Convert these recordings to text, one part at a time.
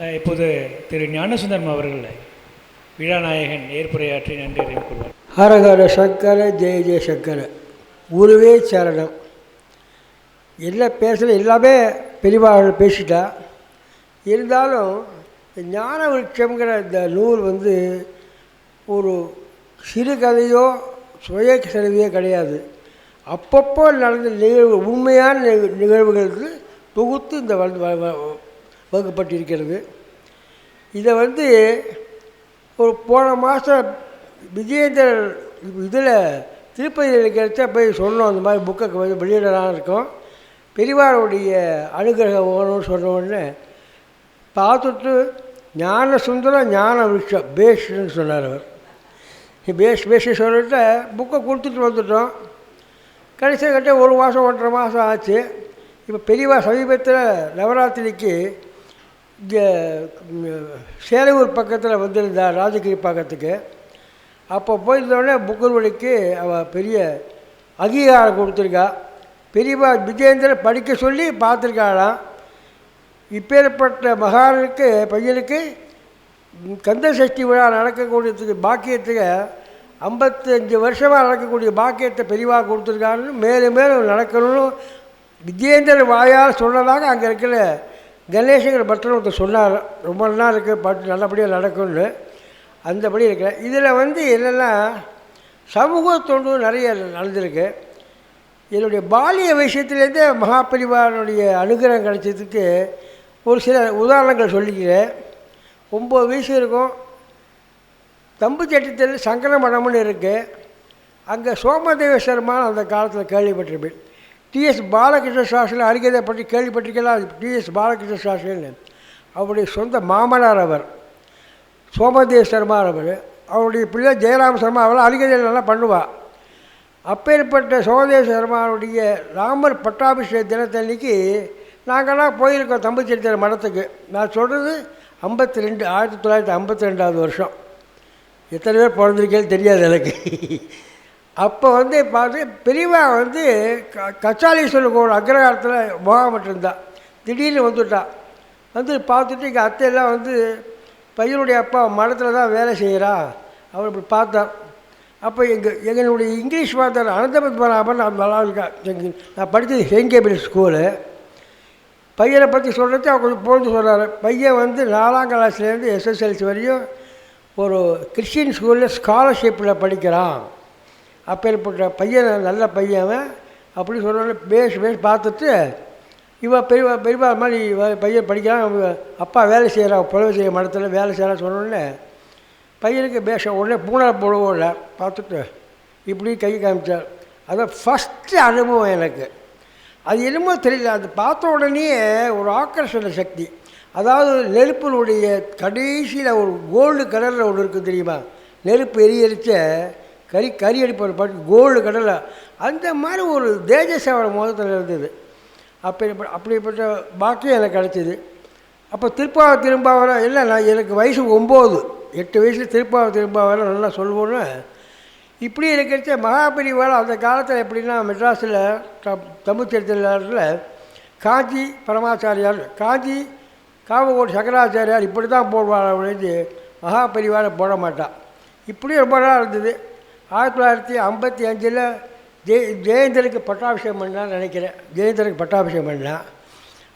இப்போது திரு ஞானசுந்தரம் அவர்கள் விழாநாயகன் ஏற்புரையாற்றி நன்றி அறிவித்துள்ளார் ஹரஹர சங்கர ஜெய ஜெய சங்கர. குருவே சரணம். எல்லாம் பேசுகிற எல்லாமே பெரியவாள் பேசிட்டா. இருந்தாலும் ஞான விருட்சம்ங்கிற இந்த நூல் வந்து ஒரு சிறுகதையோ சுய செலவையோ கிடையாது. அப்பப்போ நடந்த நிகழ்வு உண்மையான நிக- நிகழ்வுகளுக்கு தொகுத்து இந்த வகுப்பட்டிருக்கிறது. இதை வந்து ஒரு போன மாதம் விஜயேந்தர் இதில் திருப்பதியில் கிடைச்சா போய் சொன்னோம் அந்த மாதிரி புக்கை வந்து வெளியிடலாம் இருக்கோம். பெரியவாருடைய அனுகிரகம் வேணும்னு சொன்ன உடனே பார்த்துட்டு ஞான சுந்தரம் ஞான விஷயம் பேஷ்னு சொன்னார் அவர். பேஷ் பேஸ் சொல்லிட்டு புக்கை கொடுத்துட்டு வந்துட்டோம். கடைசியாக கட்ட ஒரு மாதம் ஒன்றரை மாதம் ஆச்சு. இப்போ பெரியவா சமீபத்தில் நவராத்திரிக்கு சேலையூர் பக்கத்தில் வந்திருந்தா ராஜகிரி பக்கத்துக்கு. அப்போ போயிருந்தோடனே புக்கர்வழிக்கு அவள் பெரிய அங்கீகாரம் கொடுத்துருக்கா. பெரியவா விஜயேந்திரன் படிக்க சொல்லி பார்த்துருக்காளாம். இப்பேற்பட்ட மகானுக்கு பையனுக்கு கந்த சஷ்டி விழா நடக்கக்கூடியதுக்கு பாக்கியத்துக்கு ஐம்பத்தஞ்சு வருஷமாக நடக்கக்கூடிய பாக்கியத்தை பெரியவா கொடுத்துருக்காருன்னு மேலும் மேலும் நடக்கணும்னு விஜயேந்திரன் வாயால் சொன்னதாக அங்கே இருக்கிற கணேசங்கிற பக்தர் ஒருத்தர் சொன்னார் ரொம்ப நாள் இருக்குது பாட்டு நல்லபடியாக நடக்கும்னு. அந்தபடி இருக்கிற இதில் வந்து என்னென்னா சமூக தொண்டு நிறைய நடந்திருக்கு. என்னுடைய பாலிய விஷயத்துலேருந்தே மகாபரிவாரனுடைய அனுகிரகம் கிடைச்சதுக்கு ஒரு சில உதாரணங்கள் சொல்லிக்கிறேன். ஒம்பது வயசு இருக்கும். தம்பு சட்டத்தில் சங்கர மடம்னு இருக்குது அங்கே சோமதேவ சர்மான்னு அந்த காலத்தில் கேள்விப்பட்டிருப்பேன். டிஎஸ் பாலகிருஷ்ண சாஸ்திரி அருகதை பற்றி கேள்விப்பட்டிருக்கலாம் டிஎஸ் பாலகிருஷ்ண சாஸ்திரின்னு. அவருடைய சொந்த மாமனார் அவர் சோமதேவ சர்மா அவர் அவருடைய பிள்ளை ஜெயராம சர்மா அவள் அறிக்கை நல்லா பண்ணுவாள் அப்பேற்பட்ட சோதேவ சர்மாவுடைய ராமர் பட்டாபிஷேக தினத்தன்னைக்கு நாங்கள்லாம் போயிருக்கோம் தம்புச்செட்டியார் மடத்துக்கு. நான் சொல்கிறது ஐம்பத்தி ரெண்டு ஆயிரத்தி தொள்ளாயிரத்தி ஐம்பத்தி ரெண்டாவது வருஷம். எத்தனை பேர் பிறந்திருக்கேன்னு தெரியாது எனக்கு. அப்போ வந்து பார்த்து பெரியவா வந்து க கச்சாலீஸ்வரர் கோவில் அக்ரகாரத்தில் முகாமிட்டு இருந்தா திடீர்னு வந்துட்டா. வந்து பார்த்துட்டு எங்கள் அத்தையெல்லாம் வந்து பையனுடைய அப்பா மடத்தில் தான் வேலை செய்கிறா அவர் இப்படி பார்த்தார் அப்போ எங்கள் எங்களுடைய இங்கிலீஷ் வார்த்தை அனந்தபத்மநாபன் அந்த நல்லா இருக்கா. எங்கள் நான் படித்தது செயின்ட் ஸ்கூலு. பையனை பற்றி சொல்கிறது அவர் கொஞ்சம் புரிஞ்சு சொல்கிறாரு பையன் வந்து நாலாம் கிளாஸ்லேருந்து எஸ்எஸ்எல்சி வரையும் ஒரு கிறிஸ்டின் ஸ்கூலில் ஸ்காலர்ஷிப்பில் படிக்கிறான். அப்பேற்பட்ட பையன் நல்ல பையன் அவன். அப்படி சொன்னோன்னே பேஸ் பேஸ் பார்த்துட்டு இவ பெரியவா பெரியவா மாதிரி பையன் படிக்கிறான் அவங்க அப்பா வேலை செய்கிறான் புலவு செய்ய மடத்தில் வேலை செய்கிறான்னு சொன்னோடனே பையனுக்கு பேச உடனே பூனை போடுவோம்ல பார்த்துட்டு இப்படி கை காமிச்சார் அதான் ஃபஸ்ட்டு அனுபவம் எனக்கு. அது என்னமோ தெரியல அது பார்த்த உடனே ஒரு ஆக்கர்ஷண சக்தி. அதாவது நெருப்பினுடைய கடைசியில் ஒரு கோல்டு கலரில் ஒன்று இருக்குது தெரியுமா? நெருப்பு எரியரிச்ச கறி கறி அடிப்பார் பாட்டு கோல்டு கடலை. அந்த மாதிரி ஒரு தேஜஸ் மோதத்தில் இருந்தது. அப்படி அப்படிப்பட்ட பாக்கியம் எனக்கு கிடச்சிது. அப்போ திருப்பாவை திரும்பாவரம் இல்லை நான் எனக்கு வயசு ஒம்பது. எட்டு வயசில் திருப்பாவை திரும்பாவரம் நல்லா சொல்லுவோன்னு இப்படி இருக்கிறச்ச மகாபரிவால் அந்த காலத்தில் எப்படின்னா மெட்ராஸில் த தமிழ் சரித்திரத்தில் காஞ்சி பரமாச்சாரியார் காஞ்சி காமகோடி சங்கராச்சாரியார் இப்படி தான் போடுவார் அப்படின்னு மகாபரிவாரை போட மாட்டான் இப்படியும் ரொம்ப நாள் இருந்தது. ஆயிரத்தி தொள்ளாயிரத்தி ஐம்பத்தி அஞ்சில் ஜெய ஜெயேந்திரனுக்கு பட்டாபிஷேகம் பண்ணான்னு நினைக்கிறேன். ஜெயேந்திரனுக்கு பட்டாபிஷேகம் பண்ணான்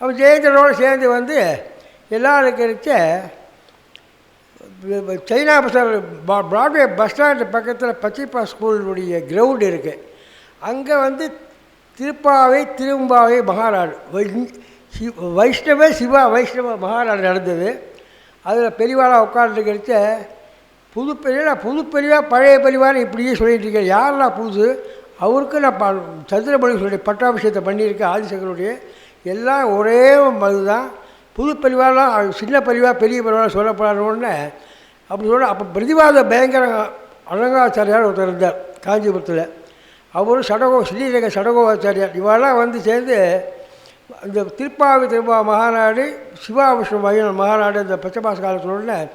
அப்போ ஜெயேந்திரனோடு சேர்ந்து வந்து எல்லாருக்கும் இருக்கிறச்ச China Bazaar Broadway bus stand பக்கத்தில் பச்சைப்பா ஸ்கூலுடைய கிரவுண்டு இருக்குது அங்கே வந்து திருப்பாவை திரும்பாவை மகாநாடு வை- வைஷ்ணவ சிவா வைஷ்ணவ மகாநாடு நடந்தது. அதில் பெரியவாளாக உட்காந்துருக்கிறச்ச புது பெரியவா புது பழைய பெரியவான்னு இப்படியே சொல்லிட்டு இருக்கேன் யாரெல்லாம் புதுசு அவருக்கு நான் ப சந்திரமணி பட்டாபிஷேகத்தை பண்ணியிருக்கேன் ஆதிசங்கருடைய. எல்லாம் ஒரே மதுதான். புது பெரியவாலாம் சின்ன பெரியவா பெரிய பெரியவா சொல்லப்படாதோடனே அப்படி சொல்ல அப்போ பிரதிவாத பயங்கர அலங்காச்சாரியார் ஒருத்தர் இருந்தார் காஞ்சிபுரத்தில். அவரும் சடகோ ஸ்ரீரங்க சடகோவாச்சாரியார். இவெல்லாம் வந்து சேர்ந்து இந்த திருப்பாவி திருப்பா மகாநாடு சிவா விஷ்ணு மகாநாடு இந்த பச்சைமாச காலத்தில்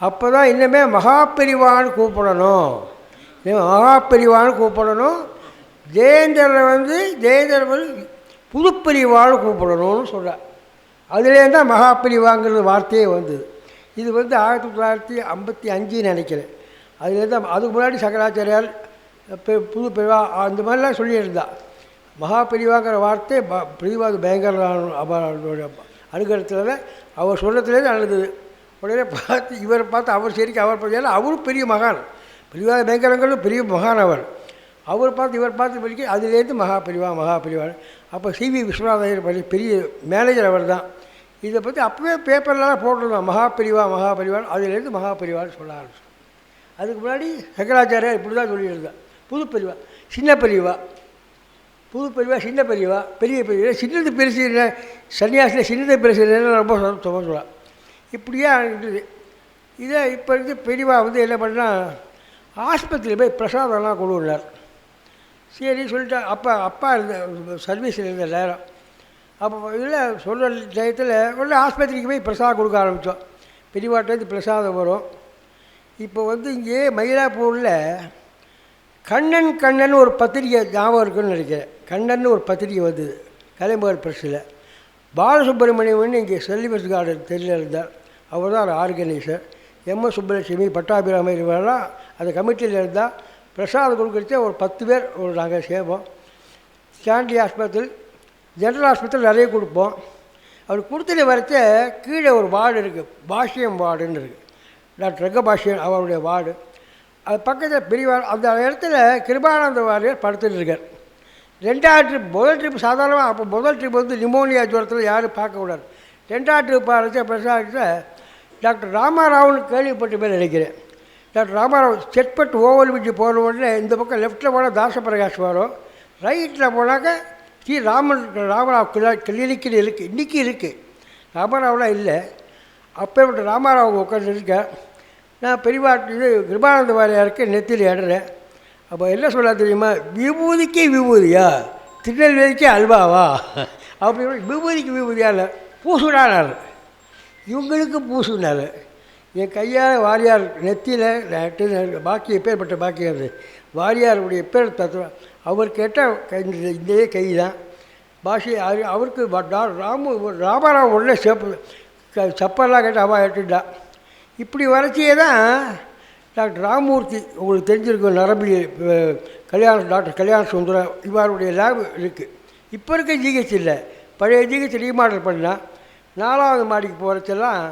அப்போ தான் இன்னுமே மகாபெரிவான்னு கூப்பிடணும். மகாப்பிரிவான்னு மகாபெரிவான்னு கூப்பிடணும். ஜெயேந்திரனை வந்து ஜெயேந்திரன் வந்து புதுப்பிரிவான்னு கூப்பிடணும்னு சொல்கிறார் அதுலேருந்து தான் மகாபிரிவாங்கிறது வார்த்தையே வந்தது. இது வந்து ஆயிரத்தி தொள்ளாயிரத்தி ஐம்பத்தி அஞ்சுன்னு நினைக்கிறேன். அதுலேருந்து தான் அதுக்கு முன்னாடி சங்கராச்சாரியார் புது பிரிவா அந்த மாதிரிலாம் சொல்லியிருந்தா. மகாபிரிவாங்கிற வார்த்தை ப பயங்கர அவருடைய அனுகிரகத்தில் அவர் சொன்னதுலேருந்து நடந்தது உடனே பார்த்து இவரை பார்த்து அவர் சரிக்கு அவர் பார்த்து ஏன்னா அவரும் பெரிய மகான். பிரிவாத பயங்கரங்களும் பெரிய மகான் அவர். அவர் பார்த்து இவர் பார்த்து படிக்க அதுலேருந்து மகா பிரிவா மகா பிரிவா. அப்போ சிவி விஸ்வநாதர் பள்ளி பெரிய மேனேஜர் அவர் தான். இதை பற்றி அப்போவே பேப்பர்லாம் போட்டிருந்தோம். மகா பிரிவா மகா பிரிவான் அதுலேருந்து மகா பிரிவான்னு சொல்ல ஆரம்பிச்சோம். அதுக்கு முன்னாடி சங்கராச்சாரியார் இப்படி தான் சொல்லியிருந்தேன் புது பிரிவா சின்ன பிரிவா. புது சின்ன பிரிவா பெரிய பிரிவா. சின்னது பெருசு இல்லை சன்னியாசியில் சின்னது பெருசு இல்லைன்னு ரொம்ப சொல்லுவாள் இப்படியே இருந்தது இதே இப்போ இருந்து பெரியவா வந்து என்ன பண்ணால் ஆஸ்பத்திரியில் போய் பிரசாதம்லாம் கொண்டு வந்தார் சரி சொல்லிட்டு அப்பா அப்பா இருந்த சர்வீஸில் இருந்த நேரம். அப்போ இதில் சொல்கிற டயத்தில் உடனே ஆஸ்பத்திரிக்கு போய் பிரசாதம் கொடுக்க ஆரம்பித்தோம் பெரியவாட்டேருந்து பிரசாதம் வரும். இப்போ வந்து இங்கே மயிலாப்பூரில் கண்ணன் கண்ணன் ஒரு பத்திரிக்கை ஞாபகம் இருக்குன்னு நினைக்கிறேன். கண்ணன் ஒரு பத்திரிக்கை வந்தது கலைமகர் பிரஸில் பாலசுப்ரமணியம்னு இங்கே செல்லிபஸ் கார்டன் தெரியல இருந்தார். அவர் தான் ஆர்கனைசர். எம்எஸ் சுப்பலட்சுமி பட்டாபிராம இவரெல்லாம் அந்த கமிட்டியில் இருந்தால் பிரசாதம் கொடுக்குறதே ஒரு பத்து பேர் ஒரு நாங்கள் சேர்வோம். ஸ்டான்லி ஆஸ்பத்திரி ஜென்ரல் ஆஸ்பத்திரி நிறைய கொடுப்போம். அவர் கொடுத்துட்டு வரைச்ச கீழே ஒரு வார்டு இருக்குது பாஷ்யம் வார்டுன்னு இருக்குது டாக்டர் ரங்கபாஷ்யம் அவருடைய வார்டு. அது பக்கத்தில் பெரியவார் அந்த இடத்துல கிருபானந்த வாரியர் படுத்துட்டு இருக்கார். ரெண்டாவது ட்ரிப் முதல் ட்ரிப் சாதாரணமாக அப்போ முதல் ட்ரிப் வந்து நிமோனியா ஜுரத்தில் யாரும் பார்க்கக்கூடாது. ரெண்டாவது ட்ரிப் ஆரம்பித்த பிரசாதத்தை டாக்டர் ராமாராவ்னு கேள்விப்பட்ட நினைக்கிறேன். Doctor Ramarao Chetpet over bridge போன உடனே இந்த பக்கம் லெஃப்ட்டில் போனால் தாசபிரகாஷ் வரும். ரைட்டில் போனாக்க ஸ்ரீ ராமன் ராமராவ் கிளா கிளினிக்கில் இருக்குது இன்றைக்கி இருக்குது ராமராவ்லாம் இல்லை. அப்பேற்பட்ட ராமாராவ் உட்காந்து இருக்கேன் நான் பெரியவா இது கிருபானந்த வாரியாருக்கு நெத்தியில் இடறேன் அப்போ என்ன சொல்ல தெரியுமா? விபூதிக்கு விபூதியா? திருநெல்வேலிக்கு அல்வாவா? அப்படி விபூதிக்கு விபூதியால் பூசுடானார் இவங்களுக்கு பூசுனார் என் கையால் வாரியார் நெத்தியில் பாக்கி எப்பேற்பட்ட பாக்கியம் அது. வாரியாருடைய பேர் தத்துவம் அவர் கேட்டால் இந்த இதே கை தான் பாஷை அது அவருக்கு ராமு ராமராவ் உடனே சேப்பு சப்பரெல்லாம் கேட்டால் கேட்டு அவா இப்படி வரைச்சியே தான் டாக்டர் ராமூர்த்தி உங்களுக்கு தெரிஞ்சிருக்கும் நரம்பியல் கல்யாண டாக்டர் கல்யாண சுந்தரம் இவருடைய லேப் இருக்குது இப்போ இருக்க ஜிஹெச் இல்லை. பழைய ஜிஹெச் ரீமாடல் பண்ணால் நாலாவது மாடிக்கு போகிறச்செல்லாம்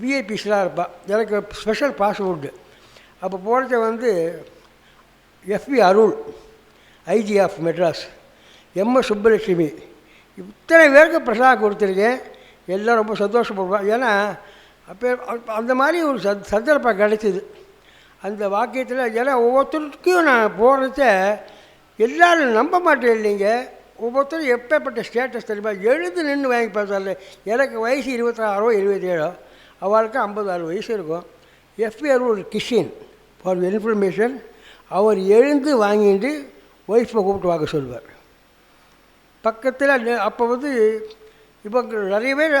விஐபிஸ்லாம் இருப்பாள் எனக்கு ஸ்பெஷல் பாஸ்போர்ட்டு அப்போ போகிறச்ச வந்து FV Arul IG of Madras MS Subbulakshmi இத்தனை பேருக்கு பிரசாதம் கொடுத்துருக்கேன். எல்லாம் ரொம்ப சந்தோஷப்படுவான் ஏன்னா அப்போ அந்த மாதிரி ஒரு சந் சந்தர்ப்பம் கிடைச்சிது. அந்த வாக்கியத்தில் ஏன்னா ஒவ்வொருத்தருக்கும் நான் போகிறச்ச எல்லோரும் நம்ப மாட்டேன் இல்லைங்க. ஒவ்வொருத்தரும் எப்பேற்பட்ட ஸ்டேட்டஸ் தெரியுமா? எழுந்து நின்று வாங்கி பார்த்தால எனக்கு வயசு இருபத்தாறோ இருபத்தேழோ அவளுக்கு ஆறு வயசு இருக்கும். எஃபிஆர் ஒரு கிஷின் ஃபார் இன்ஃபர்மேஷன் அவர் எழுந்து வாங்கிட்டு ஒய்ஃபை கூப்பிட்டு வாங்க சொல்வார் பக்கத்தில் அப்போ வந்து இப்போ நிறைய பேர்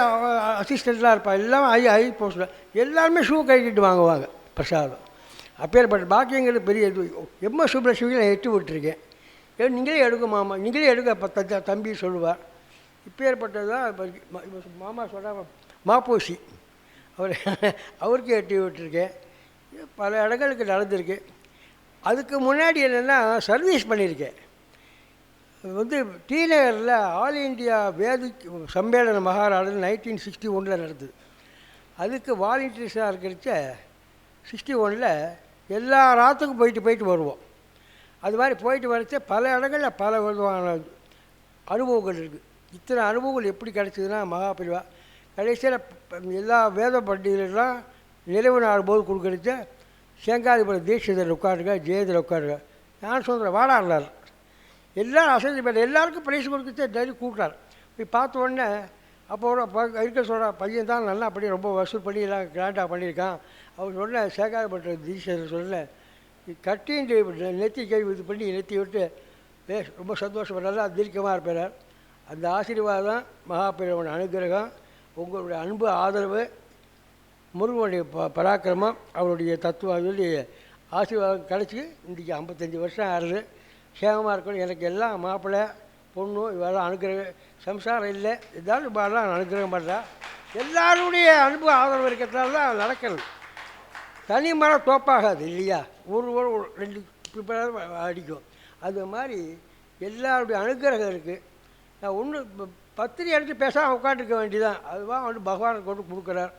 அசிஸ்டண்ட்லாம் இருப்பாள் எல்லாம் ஐ ஐ போஸ்டில் எல்லாருமே ஷூ கட்டிட்டு வாங்குவாங்க பிரசாதம். அப்பேற்பட்ட பாக்கியங்கிறது பெரிய இது. எம்எஸ் சுப்ரலட்சுமி நான் எட்டு விட்டுருக்கேன். ஏ நீங்களே எடுக்க மாமா நீங்களே எடுக்க இப்போ தம்பி சொல்லுவார். இப்பேற்பட்டது தான் இப்போ மாமா சொல்கிற மாப்போசி. அவர் அவருக்கு எட்டி விட்டுருக்கேன். பல இடங்களுக்கு நடந்திருக்கு. அதுக்கு முன்னாடி என்னென்னா சர்வீஸ் பண்ணியிருக்கேன். வந்து டி நகரில் ஆல் இண்டியா வேதிக் சம்மேளன மகாநாடு நைன்டீன் சிக்ஸ்டி ஒனில் நடந்தது. அதுக்கு வாலண்டியர்ஸாக இருக்கிறச்ச சிக்ஸ்டி ஒனில் எல்லா ராத்துக்கும் போயிட்டு போயிட்டு வருவோம். அது மாதிரி போயிட்டு வரச்ச பல இடங்களில் பல விதமான அனுபவங்கள் இருக்குது இத்தனை அனுபவங்கள் எப்படி கிடச்சிதுன்னா மகாபிரிவா கடைசியில் எல்லா வேத பண்டிகைலாம் நிறைவு நாள் போது கொடுக்கறச்ச சேங்காதிபுரம் தீட்சிதர் உட்காருங்க ஜெயதர் உட்காருங்க. நான் சொல்கிறேன் வாடாடுறார் எல்லாரும் அசதி பேர் எல்லாருக்கும் பிரைஸ் கொடுக்கச்சே டெய்லி கூப்பிட்டார். இப்படி பார்த்த உடனே அப்போ ப- இருக்க சொல்கிற பையன் தான் நல்லா அப்படி ரொம்ப வசூல் பண்ணி எல்லாம் கிராண்டாக பண்ணியிருக்கான். அவர் சொன்ன சேகாரப்பட்ட தீட்சிதர் சொல்ல கட்டின்ட்டு நெத்தி கை இது பண்ணி நெத்தி விட்டு ஏ ரொம்ப சந்தோஷம் தீர்க்கமாக இருப்பார் அந்த ஆசீர்வாதம் மகாபிரவன் அனுகிரகம் உங்களுடைய அன்பு ஆதரவு முருகனுடைய ப பராக்கிரமம் அவருடைய தத்துவம் சொல்லி ஆசீர்வாதம் கிடச்சி இன்றைக்கி ஐம்பத்தஞ்சு வருஷம் ஆறுது சேமமாக இருக்கணும். எனக்கு எல்லாம் மாப்பிள்ளை பொண்ணு இவெல்லாம் அனுகிரகம் சம்சாரம் இல்லை. இதாலும் இவெல்லாம் அனுகிரகம் பண்ணுறா எல்லாருடைய அன்பு ஆதரவு இருக்கிறதால தான் நடக்கிறது. தனி மரம் தோப்பாகாது இல்லையா? ஒரு ஒரு ஒரு ரெண்டு பேர் அடிக்கும். அது மாதிரி எல்லாருடைய அனுகிரகம் இருக்குது நான் ஒன்று பத்திரிகை எடுத்து பேசாமல் உட்காந்துருக்க வேண்டியதான் அதுவாக வந்து பகவானுக்கு கொண்டு கொடுக்குறார்.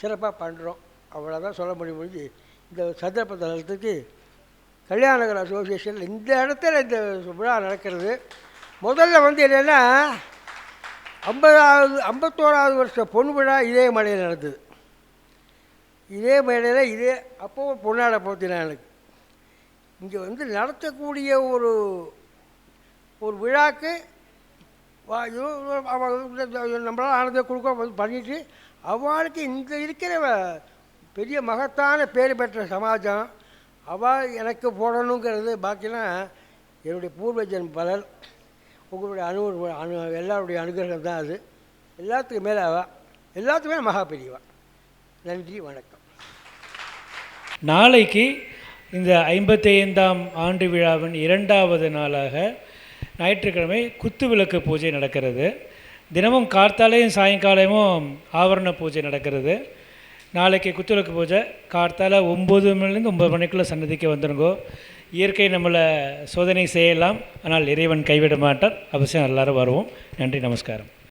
சிறப்பாக பண்ணுறோம் அவ்வளோதான் சொல்ல முடியும். முடிஞ்சு இந்த சந்தர்ப்பத்தலத்துக்கு கல்யாணகர் அசோசியேஷனில் இந்த இடத்துல இந்த விழா நடக்கிறது. முதல்ல வந்து என்னென்னா ஐம்பதாவது ஐம்பத்தோராவது வருஷம் பொன் விழா இதே மலையில் நடந்தது. இதே மேடையில் இதே அப்போவும் பொன்னாடை போத்தினேன் எனக்கு. இங்கே வந்து நடத்தக்கூடிய ஒரு ஒரு விழாக்கு வா- நம்மளால் ஆனதை கொடுக்க வந்து பண்ணிட்டு அவளுக்கு இந்த இருக்கிற பெரிய மகத்தான பேர் பெற்ற சமாஜம் அவள் எனக்கு போடணுங்கிறது பாக்கினா என்னுடைய பூர்வஜன் பலர் உங்களுடைய அணு அணு எல்லாருடைய அனுகிரகம் தான் அது. எல்லாத்துக்கும் மேலே அவள் எல்லாத்துக்குமே மகா பெரியவா. நன்றி வணக்கம். நாளைக்கு இந்த ஐம்பத்தைந்தாம் ஆண்டு விழாவின் இரண்டாவது நாளாக ஞாயிற்றுக்கிழமை குத்து விளக்கு பூஜை நடக்கிறது. தினமும் கார்த்தாலையும் சாயங்காலமும் ஆவரண பூஜை நடக்கிறது. நாளைக்கு குத்துவிளக்கு பூஜை கார்த்தால ஒம்பது மணிலேருந்து ஒம்பது மணிக்குள்ளே சன்னதிக்கு வந்துருங்கோ. இயற்கை நம்மளை சோதனை செய்யலாம். ஆனால் இறைவன் கைவிட மாட்டார். அவசியம் எல்லாரும் வருவோம். நன்றி நமஸ்காரம்.